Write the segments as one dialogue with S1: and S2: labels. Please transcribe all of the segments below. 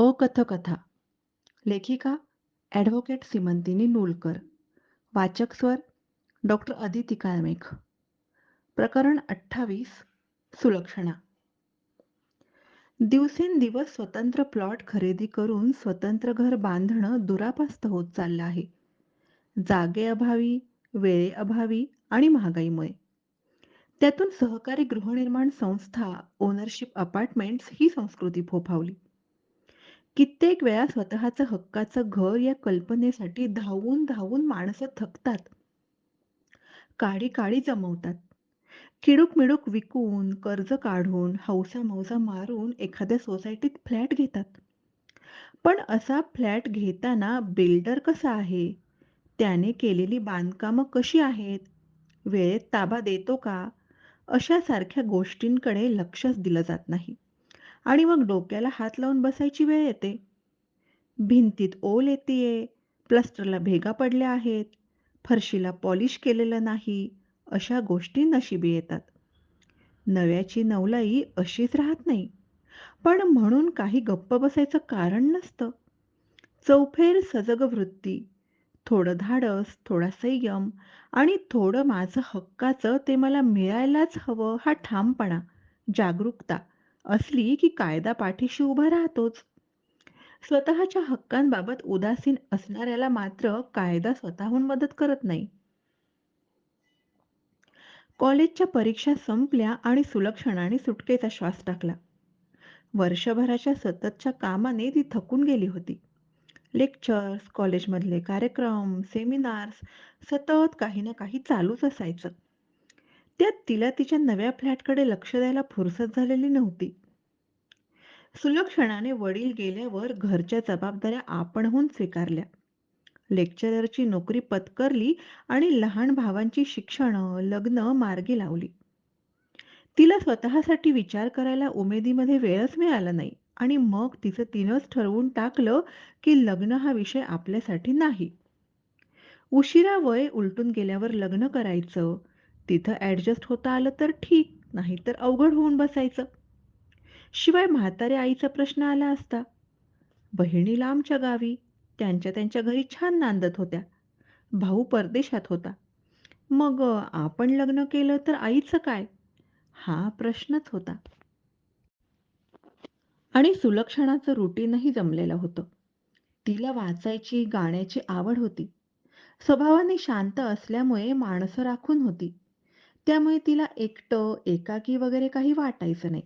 S1: अकथकथा. लेखिका ॲडव्होकेट सिमंतिनी नूलकर. वाचक स्वर डॉक्टर अदिती काळमेघ. प्रकरण अठ्ठावीस सुलक्षणा. दिवसेंदिवस स्वतंत्र प्लॉट खरेदी करून स्वतंत्र घर बांधणं दुरापास्त होत चाललं आहे. जागेअभावी वेळेअभावी आणि महागाईमुळे. त्यातून सहकारी गृहनिर्माण संस्था ओनरशिप अपार्टमेंट्स ही संस्कृती फोफावली. कित्येक वेळा स्वतःचं हक्काचं घर या कल्पनेसाठी धावून धावून माणसं थकतात. काळी काळी जमवतात. किडूक मिडूक विकून कर्ज काढून हौसा मौसा मारून एखाद्या सोसायटीत फ्लॅट घेतात. पण असा फ्लॅट घेताना बिल्डर कसा आहे? त्याने केलेली बांधकामं कशी आहेत? वेळेत ताबा देतो का? अशा सारख्या गोष्टींकडे लक्षच दिलं जात नाही. आणि मग डोक्याला हात लावून बसायची वेळ येते. भिंतीत ओल येतेय प्लस्टरला भेगा पडल्या आहेत फरशीला पॉलिश केलेलं नाही अशा गोष्टी नशिबी येतात. नव्याची नवलाई अशीच राहत नाही. पण म्हणून काही गप्प बसायचं कारण नसतं. चौफेर सजग वृत्ती थोडं धाडस थोडा संयम आणि थोडं माझं हक्काचं ते मला मिळायलाच हवं हा ठामपणा जागरूकता. असली की कायदा पाठीशी उभा राहतोच. स्वतःच्या हक्कांबाबत उदासीन असणाऱ्याला मात्र कायदा स्वतःहून मदत करत नाही. कॉलेजच्या परीक्षा संपल्या आणि सुलक्षणाने सुटकेचा श्वास टाकला. वर्षभराच्या सततच्या कामाने ती थकून गेली होती. लेक्चर्स कॉलेजमधले कार्यक्रम सेमिनार्स सतत काही ना काही चालूच असायचं. त्यात तिला तिच्या नव्या फ्लॅटकडे लक्ष द्यायला फुरसत झालेली नव्हती. सुलक्षणाने वडील गेल्यावर घरच्या जबाबदाऱ्या आपणहून स्वीकारल्या. लेक्चररची नोकरी पत्करली आणि लहान भावांची शिक्षण लग्न मार्गी लावली. तिला स्वतःसाठी विचार करायला उमेदीमध्ये वेळच मिळाला नाही आणि मग तिचं तिनंच ठरवून टाकलं की लग्न हा विषय आपल्यासाठी नाही. उशिरा वय उलटून गेल्यावर लग्न करायचं तिथं ॲडजस्ट होता आलं तर ठीक नाही तर अवघड होऊन बसायचं. शिवाय म्हाताऱ्या आईचा प्रश्न आला असता. बहिणी लांबच्या गावी त्यांच्या त्यांच्या घरी छान नांदत होत्या. भाऊ परदेशात होता. मग आपण लग्न केलं तर आईचं काय? हा प्रश्नच होता. आणि सुलक्षणाचं रुटीनही जमलेलं होतं. तिला वाचायची गाण्याची आवड होती. स्वभावाने शांत असल्यामुळे माणसं राखून होती. त्यामुळे तिला एकटं एकाकी वगैरे काही वाटायचं नाही.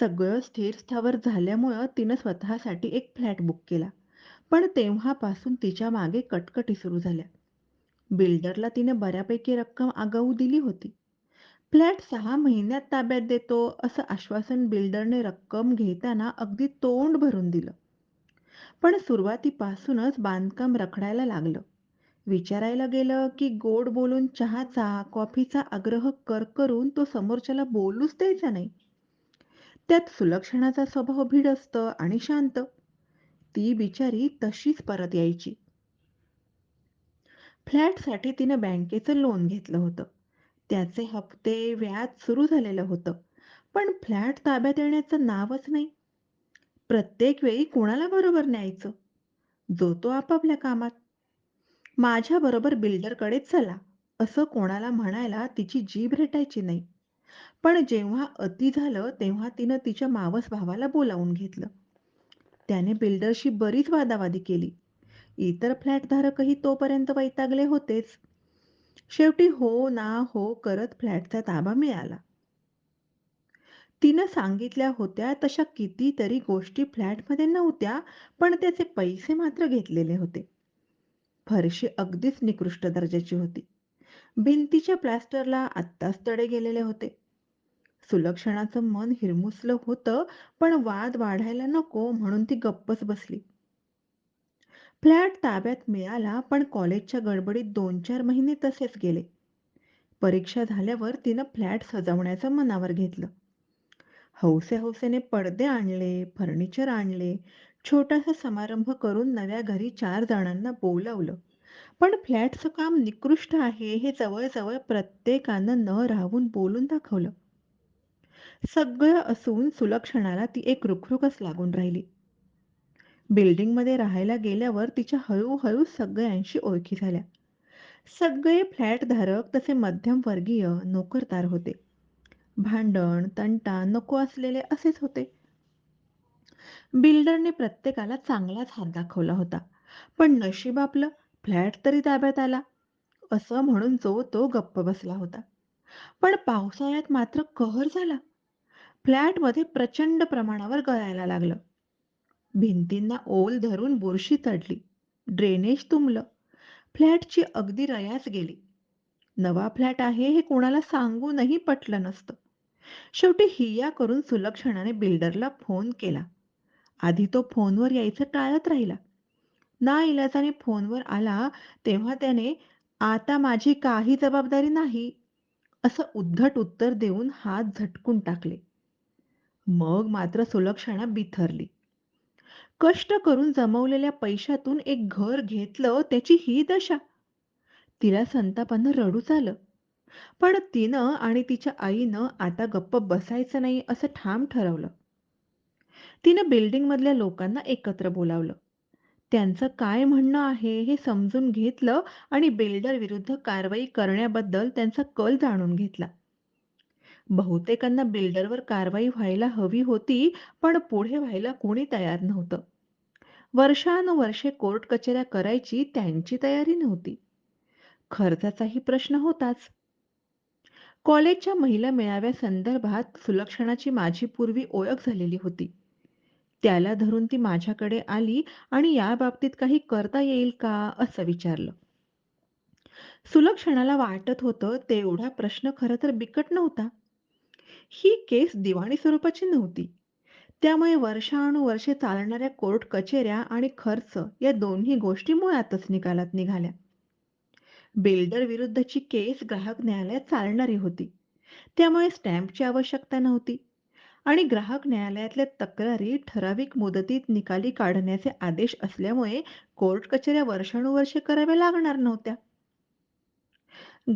S1: सगळं स्थिर स्थावर झाल्यामुळं तिनं स्वतःसाठी एक फ्लॅट बुक केला. पण तेव्हापासून तिच्यामागे कटकटी सुरू झाल्या. बिल्डरला तिने बऱ्यापैकी रक्कम आगाऊ दिली होती. फ्लॅट सहा महिन्यात ताब्यात देतो असं आश्वासन बिल्डरने रक्कम घेताना अगदी तोंड भरून दिलं. पण सुरुवातीपासूनच बांधकाम रखडायला लागलं. विचारायला गेलं की गोड बोलून चहाचा कॉफीचा आग्रह कर करून तो समोरच्याला बोलूच द्यायचा नाही. त्यात सुलक्षणाचा स्वभाव भीड असतं आणि शांत. ती बिचारी तशीच परत यायची. फ्लॅटसाठी तिनं बँकेचं लोन घेतलं होतं. त्याचे हप्ते व्याज सुरू झालेलं होतं. पण फ्लॅट ताब्यात येण्याचं नावच नाही. प्रत्येक वेळी कोणाला बरोबर न्यायचं? जो तो आपापल्या कामात माझ्याबरोबर बिल्डरकडे चला असं कोणाला म्हणायला तिची जीभ रेटायची नाही. पण जेव्हा अति झालं तेव्हा तिनं तिच्या मावस भावाला बोलावून घेतलं. त्याने बिल्डरशी बरीच वादावादी केली. इतर फ्लॅटधारकही तोपर्यंत वैतागले होतेच. शेवटी हो ना हो करत फ्लॅटचा ताबा मिळाला. तिनं सांगितल्या होत्या तशा कितीतरी गोष्टी फ्लॅटमध्ये नव्हत्या पण त्याचे पैसे मात्र घेतलेले होते. फरशी अगदीच निकृष्ट दर्जाची होती. भिंतीच्या प्लॅस्टरला आत्ताच तडे गेलेले होते. सुलक्षणाचं मन हिरमुसलं होतं पण वाद वाढायला नको म्हणून ती गप्पच बसली. फ्लॅट ताब्यात मिळाला पण कॉलेजच्या गडबडीत दोन चार महिने तसेच गेले. परीक्षा झाल्यावर तिनं फ्लॅट सजवण्याचं मनावर घेतलं. हौसे हौसेने पडदे आणले फर्निचर आणले छोटासा समारंभ करून नव्या घरी चार जणांना बोलावलं पण फ्लॅटचं काम निकृष्ट आहे हे जवळजवळ प्रत्येकानं न राहून बोलून दाखवलं सगळं असून सुलक्षणाला ती एक रुखरुखच लागून राहिली. बिल्डिंगमध्ये राहायला गेल्यावर तिच्या हळूहळू सगळ्यांशी ओळखी झाल्या. सगळे फ्लॅटधारक तसे मध्यमवर्गीय, नोकरदार होते. भांडण, तंटा नको असलेले असेच होते. बिल्डरने प्रत्येकाला चांगलाच हात दाखवला होता. पण नशीब आपलं, फ्लॅट तरी ताब्यात आला, असं म्हणून जो तो गप्प बसला होता. पण पावसाळ्यात मात्र कहर झाला. फ्लॅटमध्ये प्रचंड प्रमाणावर गळायला लागलं. भिंतींना ओल धरून बुरशी चढली. ड्रेनेज तुंबलं. फ्लॅटची अगदी रयाच गेली. नवा फ्लॅट आहे हे कोणाला सांगूनही पटलं नसतं. शेवटी हिया करून सुलक्षणाने बिल्डरला फोन केला. आधी तो फोनवर यायचं टाळत राहिला. नाइलाजाने फोनवर आला तेव्हा त्याने "आता माझी काही जबाबदारी नाही" असं उद्धट उत्तर देऊन हात झटकून टाकले. मग मात्र सुलक्षणा बिथरली. कष्ट करून जमवलेल्या पैशातून एक घर घेतलं त्याची ही दशा. तिला संतापानं रडूच आलं. पण तिनं आणि तिच्या आईनं आता गप्प बसायचं नाही असं ठाम ठरवलं. तिनं बिल्डिंगमधल्या लोकांना एकत्र बोलावलं. त्यांचं काय म्हणणं आहे हे समजून घेतलं आणि बिल्डर विरुद्ध कारवाई करण्याबद्दल त्यांचा कल जाणून घेतला. बहुतेकांना बिल्डरवर कारवाई व्हायला हवी होती, पण पुढे व्हायला कोणी तयार नव्हतं. वर्षानुवर्षे कोर्ट कचेऱ्या करायची त्यांची तयारी नव्हती. खर्चाचाही प्रश्न होताच. कॉलेजच्या महिला मेळाव्या संदर्भात सुलक्षणाची माझी पूर्वी ओळख झालेली होती. त्याला धरून ती माझ्याकडे आली आणि याबाबतीत काही करता येईल का, असं विचारलं. सुलक्षणाला वाटत होतं तेवढा प्रश्न खरं तर बिकट नव्हता. ही केस दिवाणी स्वरूपाची नव्हती. त्यामुळे वर्षानुवर्षे चालणाऱ्या कोर्ट कचेऱ्या आणि खर्च या दोन्ही गोष्टी मुळातच निकालात निघाल्या. बिल्डर विरुद्धची केस ग्राहक न्यायालयात चालणारी होती. त्यामुळे स्टॅम्पची आवश्यकता नव्हती आणि ग्राहक न्यायालयातल्या तक्रारी ठराविक मुदतीत निकाली काढण्याचे आदेश असल्यामुळे कोर्ट कचेऱ्या वर्षानुवर्षे कराव्या लागणार नव्हत्या.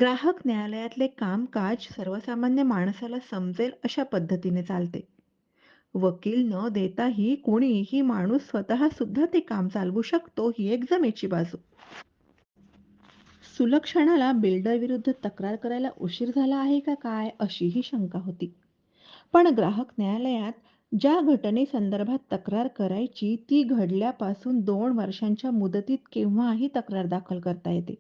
S1: ग्राहक न्यायालयातले कामकाज सर्वसामान्य माणसाला समजेल अशा पद्धतीने चालते. वकील न देताही कोणीही माणूस स्वतः सुद्धा ते काम चालवू शकतो ही एक जमेची बाजू. सुलक्षणाला बिल्डरविरुद्ध तक्रार करायला उशीर झाला आहे का काय अशीही शंका होती. पण ग्राहक न्यायालयात ज्या घटनेसंदर्भात तक्रार करायची ती घडल्यापासून दोन वर्षांच्या मुदतीत केव्हाही तक्रार दाखल करता येते.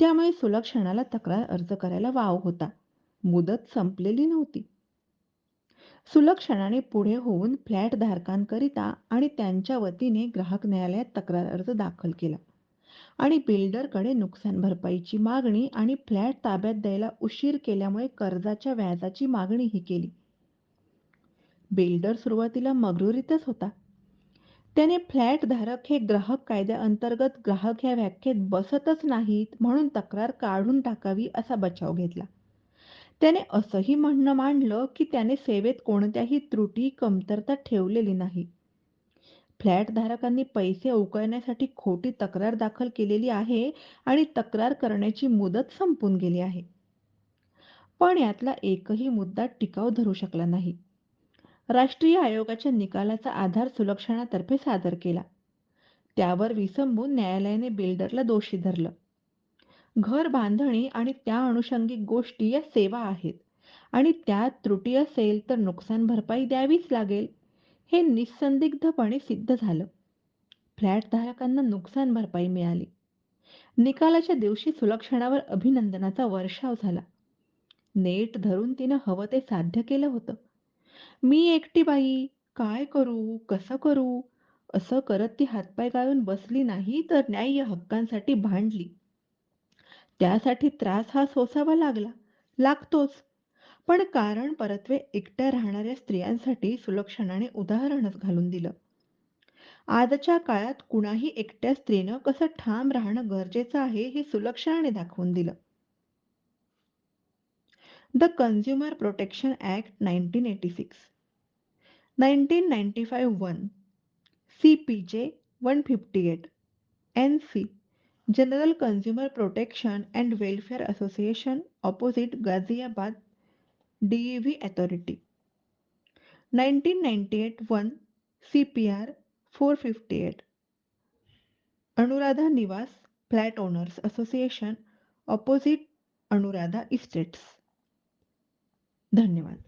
S1: त्यामुळे सुलक्षणाला तक्रार अर्ज करायला वाव होता. मुदत संपलेली नव्हती. सुलक्षणाने पुढे होऊन फ्लॅटधारकांकरिता आणि त्यांच्या वतीने ग्राहक न्यायालयात तक्रार अर्ज दाखल केला आणि बिल्डरकडे नुकसान भरपाईची मागणी आणि फ्लॅट ताब्यात द्यायला उशीर केल्यामुळे कर्जाच्या व्याजाची मागणीही केली. बिल्डर सुरुवातीला मगरुरीतच होता. त्याने फ्लॅट धारक हे ग्राहक कायद्याअंतर्गत ग्राहक ह्या व्याख्येत बसतच नाहीत म्हणून तक्रार काढून टाकावी असा बचाव घेतला. त्याने असंही म्हणणं मांडलं की त्याने सेवेत कोणत्याही त्रुटी, कमतरता ठेवलेली नाही. फ्लॅटधारकांनी पैसे उकळण्यासाठी खोटी तक्रार दाखल केलेली आहे आणि तक्रार करण्याची मुदत संपून गेली आहे. पण यातला एकही मुद्दा टिकाव धरू शकला नाही. राष्ट्रीय आयोगाच्या निकालाचा आधार सुलक्षणातर्फे सादर केला. त्यावर विसंबून न्यायालयाने बिल्डरला दोषी धरलं. घर बांधणी आणि त्या अनुषंगिक गोष्टी या सेवा आहेत आणि त्यात त्रुटी असेल तर नुकसान भरपाई द्यावीच लागेल हे निसंदिग्धपणे सिद्ध झालं. फ्लॅटधारकांना नुकसान भरपाई मिळाली. निकालाच्या दिवशी सुलक्षणावर अभिनंदनाचा वर्षाव झाला. नेट धरून तिनं हवं ते साध्य केलं होतं. मी एकटी बाई, काय करू, कसं करू असं करत ती हातपाय गाळून बसली नाही तर न्याय्य हक्कांसाठी भांडली. त्यासाठी त्रास हा सोसावा लागला, लागतोच. पण कारण परत्वे एकट्या राहणाऱ्या स्त्रियांसाठी सुलक्षणाने उदाहरणच घालून दिलं. आजच्या काळात कुणाही एकट्या स्त्रीनं कसं ठाम राहणं गरजेचं आहे हे सुलक्षणाने दाखवून दिलं. The consumer protection act nineteen eighty six, nineteen ninety five one, CPJ. One fifty eight, N C general consumer protection and welfare association opposite Ghaziabad, D E V authority nineteen ninety eight one C P R four fifty eight Anuradha Niwas flat owners association opposite Anuradha estates धन्यवाद